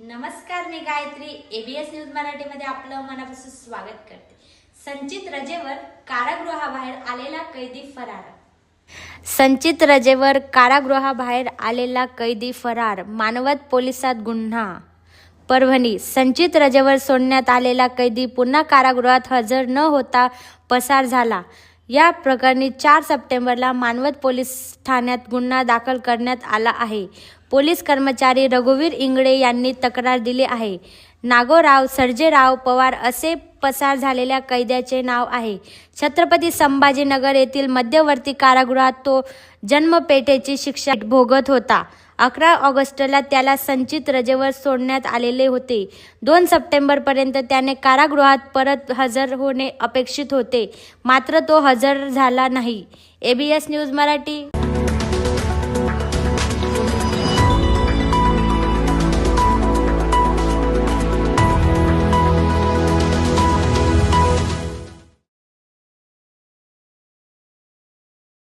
नमस्कार मी Gayatri. ABS news मराठीमध्ये आपलं मनापासून स्वागत करते. संचित रजेवर कारागृहाबाहेर आलेला कैदी फरार. संचित रजेवर कारागृहाबाहेर आलेला कैदी फरार. मानवत पोलिसात गुन्हा. परभणी. संचित रजेवर सोडण्यात आलेला कैदी पुन्हा कारागृहात हजर न होता पसार झाला. या प्रकरणी चार सप्टेंबरला मानवत पोलीस ठाण्यात गुन्हा दाखल करण्यात आला आहे. पोलीस कर्मचारी रघुवीर इंगळे यांनी तक्रार दिली आहे. नागोराव सर्जेराव पवार असे पसार झालेल्या कैद्याचे नाव आहे. छत्रपती संभाजीनगर येथील मध्यवर्ती कारागृहात तो जन्मपेठेची शिक्षा भोगत होता. अकरा ऑगस्टला त्याला संचित रजेवर सोडण्यात आलेले होते. दोन सप्टेंबरपर्यंत त्याने कारागृहात परत हजर होणे अपेक्षित होते. मात्र तो हजर झाला नाही. ABS news Marathi.